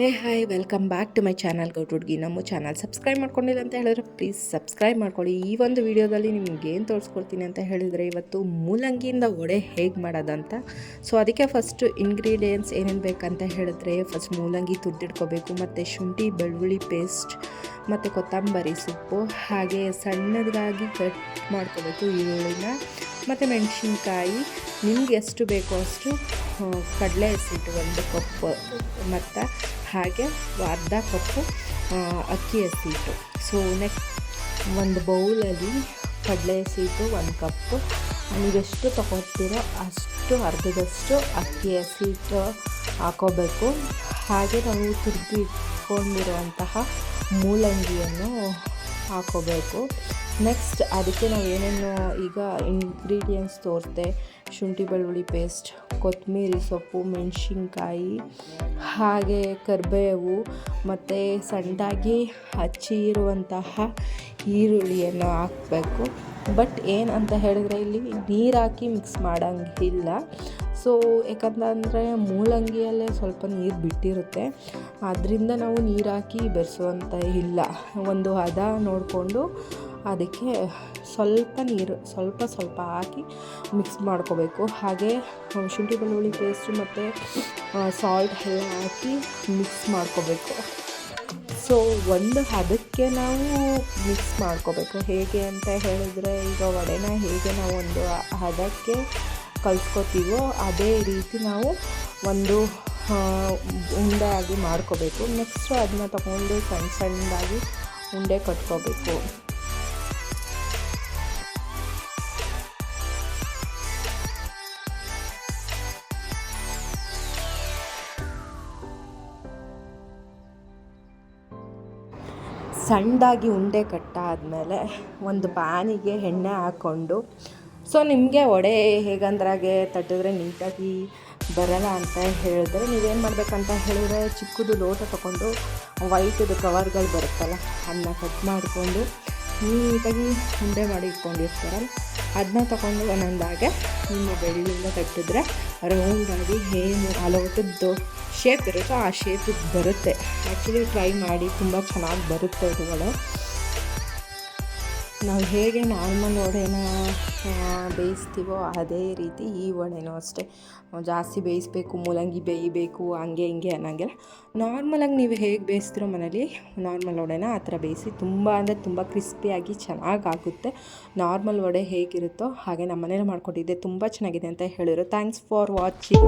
Hey, hi welcome back to my channel gout ಹುಡ್ಗಿ ನಮ್ಮ channel subscribe ಮಾಡ್ಕೊಂಡಿಲ್ಲ ಅಂತ ಹೇಳಿದ್ರೆ ಪ್ಲೀಸ್ ಸಬ್ಸ್ಕ್ರೈಬ್ ಮಾಡ್ಕೊಳ್ಳಿ. ಈ ಒಂದು ವಿಡಿಯೋದಲ್ಲಿ ನಿಮ್ಗೆ ಏನು ತೋರಿಸ್ಕೊಡ್ತೀನಿ ಅಂತ ಹೇಳಿದರೆ ಇವತ್ತು ಮೂಲಂಗಿಯಿಂದ ವಡೆ ಹೇಗೆ ಮಾಡೋದಂತ. ಸೊ ಅದಕ್ಕೆ ಫಸ್ಟು ಇಂಗ್ರೀಡಿಯೆಂಟ್ಸ್ ಏನೇನು ಬೇಕಂತ ಹೇಳಿದ್ರೆ ಫಸ್ಟ್ ಮೂಲಂಗಿ ತುರ್ದಿಡ್ಕೋಬೇಕು ಮತ್ತು ಶುಂಠಿ, ಬೆಳ್ಳುಳ್ಳಿ ಪೇಸ್ಟ್ ಮತ್ತು ಕೊತ್ತಂಬರಿ ಸೊಪ್ಪು, ಹಾಗೆ ಸಣ್ಣದಾಗಿ ಕಟ್ ಮಾಡ್ಕೋಬೇಕು ಈರುಳ್ಳಿನ. ಮತ್ತು ಮೆಣಸಿನ್ಕಾಯಿ, ನಿಮ್ಗೆ ಎಷ್ಟು ಬೇಕೋ ಅಷ್ಟು ಕಡಲೆ ಹಸಿಟ್ಟು ಒಂದು ಕಪ್ ಮತ್ತು ಹಾಗೆ ಅರ್ಧ ಕಪ್ಪು ಅಕ್ಕಿ ಹಸಿಟ್ಟು. ಸೊ ನೆಕ್ಸ್ಟ್ ಒಂದು ಬೌಲಲ್ಲಿ ಕಡಲೆ ಹಸಿಟ್ಟು ಒಂದು ಕಪ್ಪು. ನೀವೆಷ್ಟು ತಗೊಳ್ತೀರೋ ಅಷ್ಟು, ಅರ್ಧದಷ್ಟು ಅಕ್ಕಿ ಹಸಿಟ್ಟು ಹಾಕೋಬೇಕು. ಹಾಗೆ ನಾವು ತಿರುಗಿ ಇಟ್ಕೊಂಡಿರುವಂತಹ ಮೂಲಂಗಿಯನ್ನು ಹಾಕೋಬೇಕು. ನೆಕ್ಸ್ಟ್ ಅದಕ್ಕೆ ನಾವು ಏನೇನು ಈಗ ಇಂಗ್ರೀಡಿಯೆಂಟ್ಸ್ ತೋರ್ತೆ. ಶುಂಠಿ ಬೆಳ್ಳುಳ್ಳಿ ಪೇಸ್ಟ್ ಕೊತ್ತಂಬರಿ ಸೊಪ್ಪು ಮೆಣಸಿನ್ಕಾಯಿ ಹಾಗೆ ಕರಿಬೇವು ಮತ್ತು ಸಣ್ಣದಾಗಿ ಹಚ್ಚಿರುವಂತಹ ಈರುಳ್ಳಿಯನ್ನು ಹಾಕಬೇಕು. ಬಟ್ ಏನಂತ ಹೇಳಿದ್ರೆ ಇಲ್ಲಿ ನೀರು ಹಾಕಿ ಮಿಕ್ಸ್ ಮಾಡೋಂಗಿಲ್ಲ. ಸೊ ಯಾಕಂತಂದರೆ ಮೂಲಂಗಿಯಲ್ಲೇ ಸ್ವಲ್ಪ ನೀರು ಬಿಟ್ಟಿರುತ್ತೆ. ಅದರಿಂದ ನಾವು ನೀರು ಹಾಕಿ ಬೆರೆಸುವಂತ ಇಲ್ಲ. ಒಂದು ಹದ ನೋಡಿಕೊಂಡು ಅದಕ್ಕೆ ಸ್ವಲ್ಪ ನೀರು, ಸ್ವಲ್ಪ ಸ್ವಲ್ಪ ಹಾಕಿ ಮಿಕ್ಸ್ ಮಾಡ್ಕೋಬೇಕು. ಹಾಗೆ ಶುಂಠಿ ಬೆಳ್ಳುಳ್ಳಿ ಪೇಸ್ಟು ಮತ್ತು ಸಾಲ್ಟ್ ಎಲ್ಲ ಹಾಕಿ ಮಿಕ್ಸ್ ಮಾಡ್ಕೋಬೇಕು. ಸೊ ಒಂದು ಹದಕ್ಕೆ ನಾವು ಮಿಕ್ಸ್ ಮಾಡ್ಕೋಬೇಕು. ಹೇಗೆ ಅಂತ ಹೇಳಿದರೆ, ಈಗ ವಡೆನ ಹೇಗೆ ನಾವು ಒಂದು ಹದಕ್ಕೆ ಕಲ್ಸ್ಕೊತೀವೋ ಅದೇ ರೀತಿ ನಾವು ಒಂದು ಉಂಡೆ ಆಗಿ ಮಾಡ್ಕೋಬೇಕು. ನೆಕ್ಸ್ಟು ಅದನ್ನ ತಗೊಂಡು ಸಣ್ಣ ಸಣ್ಣದಾಗಿ ಉಂಡೆ ಕಟ್ಕೋಬೇಕು. ಸಣ್ಣದಾಗಿ ಉಂಡೆ ಕಟ್ಟಾದಮೇಲೆ ಒಂದು ಪ್ಯಾನಿಗೆ ಎಣ್ಣೆ ಹಾಕ್ಕೊಂಡು. ಸೊ ನಿಮಗೆ ವಡೆ ಹೇಗಂದ್ರಾಗೆ ತಟ್ಟಿದ್ರೆ ನೀಟಾಗಿ ಬರಲ್ಲ ಅಂತ ಹೇಳಿದ್ರೆ ನೀವೇನು ಮಾಡಬೇಕಂತ ಹೇಳಿದ್ರೆ ಚಿಕ್ಕದು ಲೋಟ ತೊಗೊಂಡು ವೈಟದು ಕವರ್ಗಳು ಬರುತ್ತಲ್ಲ ಅದನ್ನ ಕಟ್ ಮಾಡಿಕೊಂಡು ನೀಟಾಗಿ ಉಂಡೆ ಮಾಡಿ ಇಟ್ಕೊಂಡಿರ್ತಾರಲ್ಲ. ಅದನ್ನ ತಗೊಂಡು ಒಂದೊಂದಾಗೆ ನಿಮ್ಮ ಬೆಳ್ಳಿಯಿಂದ ತಟ್ಟಿದ್ರೆ ರೌಂಡಾಗಿ ಏನು ಹಲವತ್ತದ್ದು ಶೇಪ್ ಇರುತ್ತೋ ಆ ಶೇಪಿಗೆ ಬರುತ್ತೆ. ಆ್ಯಕ್ಚುಲಿ ಟ್ರೈ ಮಾಡಿ ತುಂಬ ಚೆನ್ನಾಗಿ ಬರುತ್ತೆ ಅದುಗಳು. ನಾವು ಹೇಗೆ ನಾರ್ಮಲ್ ವಡೆನ ಬೇಯಿಸ್ತೀವೋ ಅದೇ ರೀತಿ ಈ ವಡೆನೂ ಅಷ್ಟೇ. ಜಾಸ್ತಿ ಬೇಯಿಸ್ಬೇಕು, ಮೂಲಂಗಿ ಬೇಯಬೇಕು, ಹಂಗೆ ಹಿಂಗೆ ಅನ್ನೋಂಗಿಲ್ಲ ನಾರ್ಮಲಾಗಿ ನೀವು ಹೇಗೆ ಬೇಯಿಸ್ತಿರೋ ಮನೇಲಿ ನಾರ್ಮಲ್ ವಡೆನ ಆ ಥರ ಬೇಯಿಸಿ. ತುಂಬ ಅಂದರೆ ತುಂಬ ಕ್ರಿಸ್ಪಿಯಾಗಿ ಚೆನ್ನಾಗಿ ಆಗುತ್ತೆ. ನಾರ್ಮಲ್ ವಡೆ ಹೇಗಿರುತ್ತೋ ಹಾಗೆ ನಮ್ಮ ಮನೇಲಿ ಮಾಡಿಕೊಟ್ಟಿದ್ದೆ ತುಂಬ ಚೆನ್ನಾಗಿದೆ ಅಂತ ಹೇಳಿದ್ರು. Thanks for watching.